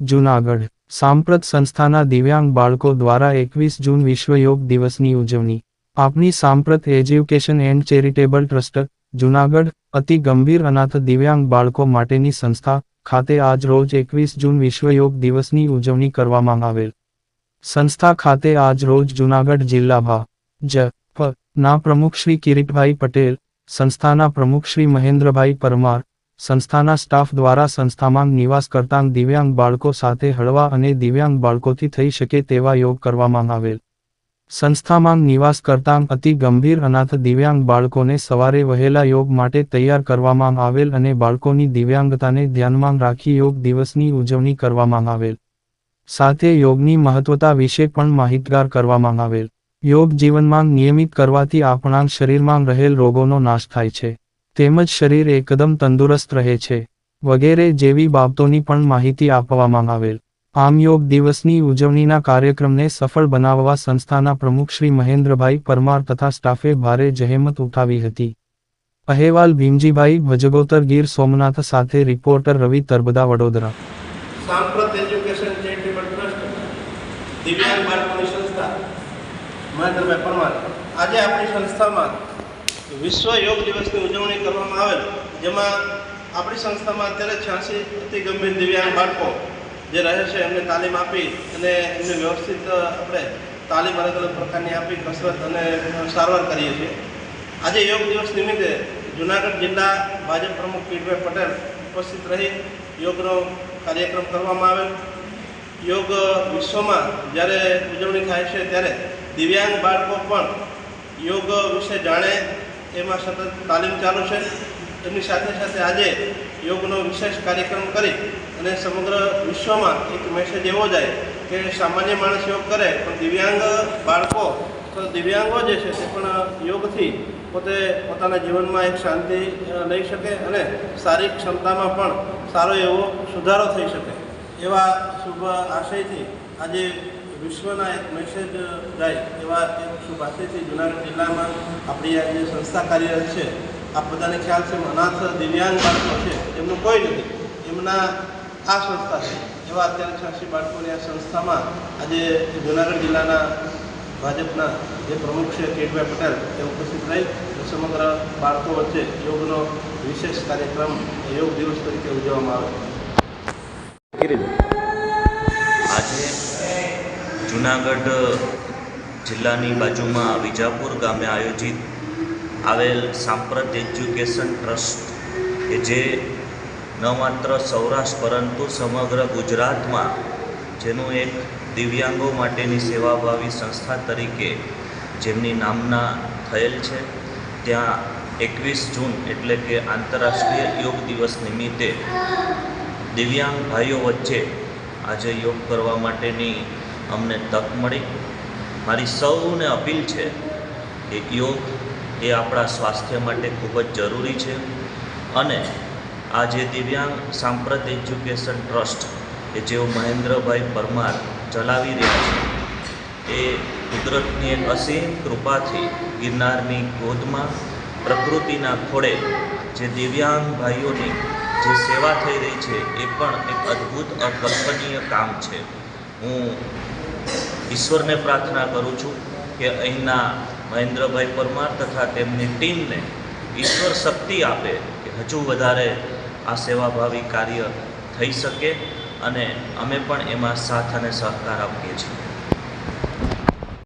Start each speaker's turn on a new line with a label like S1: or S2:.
S1: જૂનાગઢ. સાંપ્રત સંસ્થાના દિવ્યાંગ બાળકો દ્વારા એકવીસ જૂન વિશ્વ યોગ દિવસની ઉજવણી. આપની સાંપ્રત education and charitable trust, Junagadh, અતિ ગંભીર અનાથ દિવ્યાંગ બાળકો માટેની સંસ્થા ખાતે આજ રોજ એકવીસ જૂન વિશ્વ યોગ દિવસની ઉજવણી કરવામાં આવેલ. સંસ્થા ખાતે આજ રોજ જૂનાગઢ જિલ્લા ભા. જ. ના પ્રમુખ શ્રી કિરીટભાઈ પટેલ, સંસ્થાના પ્રમુખ શ્રી મહેન્દ્રભાઈ પરમાર સંસ્થાના સ્ટાફ દ્વારા સંસ્થામાં નિવાસ કરતાં દિવ્યાંગ બાળકો સાથે હળવા અને દિવ્યાંગ બાળકોથી થઈ શકે તેવા યોગ કરવામાં આવેલ. સંસ્થામાં નિવાસ કરતાં અતિ ગંભીર અનાથ દિવ્યાંગ બાળકોને સવારે વહેલા યોગ માટે તૈયાર કરવામાં આવેલ અને બાળકોની દિવ્યાંગતાને ધ્યાનમાં રાખી યોગ દિવસની ઉજવણી કરવામાં આવેલ. સાથે યોગની મહત્વતા વિશે પણ માહિતગાર કરવામાં આવેલ. યોગ જીવનમાં નિયમિત કરવાથી આપણા શરીરમાં રહેલ રોગોનો નાશ થાય છે. તેમજ શરીર એકદમ તંદુરસ્ત રહે છે, વગેરે જેવી બાબતોની પણ માહિતી આપવામાં આવેલ. આમ યોગ દિવસની ઉજવણીના કાર્યક્રમને સફળ બનાવવા સંસ્થાના પ્રમુખ શ્રી મહેન્દ્રભાઈ પરમાર તથા સ્ટાફે ભારે જહેમત ઉઠાવી હતી. અહેવાલ ભીમજીભાઈ ભજગોતર ગીર સોમનાથ સાથે રિપોર્ટર રવિ તરબદા, વડોદરા.
S2: સાંપ્રત એજ્યુકેશન ચેરિટેબલ ટ્રસ્ટ, દિવ્યાંગ બાળકોની સંસ્થા, મહેન્દ્રભાઈ પરમાર. આજે આપણી સંસ્થામાં વિશ્વ યોગ દિવસની ઉજવણી કરવામાં આવેલ, જેમાં આપણી સંસ્થામાં અત્યારે છ્યાસી અતિ ગંભીર દિવ્યાંગ બાળકો જે રહે છે, એમને તાલીમ આપી અને એમને વ્યવસ્થિત આપણે તાલીમ અલગ અલગ પ્રકારની આપી, કસરત અને સારવાર કરીએ છીએ. આજે યોગ દિવસ નિમિત્તે જુનાગઢ જિલ્લા ભાજપ પ્રમુખ કિરભાઈ પટેલ ઉપસ્થિત રહી યોગનો કાર્યક્રમ કરવામાં આવેલ. યોગ વિશ્વમાં જ્યારે ઉજવણી થાય છે, ત્યારે દિવ્યાંગ બાળકો પણ યોગ વિશે જાણે એમાં સતત તાલીમ ચાલુ છે. એમની સાથે સાથે આજે યોગનો વિશેષ કાર્યક્રમ કરી અને સમગ્ર વિશ્વમાં એક મેસેજ એવો જાય કે સામાન્ય માણસ યોગ કરે, પણ દિવ્યાંગ બાળકો, તો દિવ્યાંગો જે છે તે પણ યોગથી પોતે પોતાના જીવનમાં એક શાંતિ લઈ શકે અને શારીરિક ક્ષમતામાં પણ સારો એવો સુધારો થઈ શકે. એવા શુભ આશયથી આજે વિશ્વના એક મેસેજ જાય એવા એક શુભ આશયથી જુનાગઢ જિલ્લામાં આપણી આ જે સંસ્થા કાર્યરત છે, આ બધાને ખ્યાલ છે અનાથ દિવ્યાંગ બાળકો છે, એમનું કોઈ નથી. એમના આ સંસ્થા છે. એવા અત્યારે છ્યાસી બાળકોની આ સંસ્થામાં આજે જુનાગઢ જિલ્લાના ભાજપના જે પ્રમુખ છે કેટભાઈ પટેલ, એ ઉપસ્થિત રહી સમગ્ર બાળકો વચ્ચે યોગનો વિશેષ કાર્યક્રમ, યોગ દિવસ તરીકે ઉજવવામાં આવે
S3: આજે જુનાગઢ જિલ્લાની બાજુમાં વિજાપુર ગામે આયોજિત આવેલ સાંપ્રત એજ્યુકેશન ટ્રસ્ટ, કે જે ન માત્ર સૌરાષ્ટ્ર પરંતુ સમગ્ર ગુજરાતમાં જેનું એક દિવ્યાંગો માટેની સેવાભાવી સંસ્થા તરીકે જેમની નામના થયેલ છે, ત્યાં એકવીસ જૂન એટલે કે આંતરરાષ્ટ્રીય યોગ દિવસ નિમિત્તે દિવ્યાંગ ભાઈઓ વચ્ચે આજે યોગ કરવા માટેની અમને તક મળી. મારી સૌને અપીલ છે કે યોગ એ આપણા સ્વાસ્થ્ય માટે ખૂબ જ જરૂરી છે અને આ જે દિવ્યાંગ સાંપ્રત એજ્યુકેશન ટ્રસ્ટ કે જેઓ મહેન્દ્રભાઈ પરમાર ચલાવી રહ્યા છે, એ કુદરતની એક અસીમ કૃપાથી ગિરનારની ગોદમાં પ્રકૃતિના ખોળે જે દિવ્યાંગ ભાઈઓની જે સેવા થઈ રહી છે, એ પણ એક અદ્ભુત અકલ્પનીય કામ છે. હું ઈશ્વરને પ્રાર્થના કરું છું કે અહીંના મહેન્દ્રભાઈ પરમાર તથા તેમની ટીમને ઈશ્વર શક્તિ આપે કે હજુ વધારે આ સેવાભાવી કાર્ય થઈ શકે અને અમે પણ એમાં સાથ અને સહકાર આપીએ છીએ.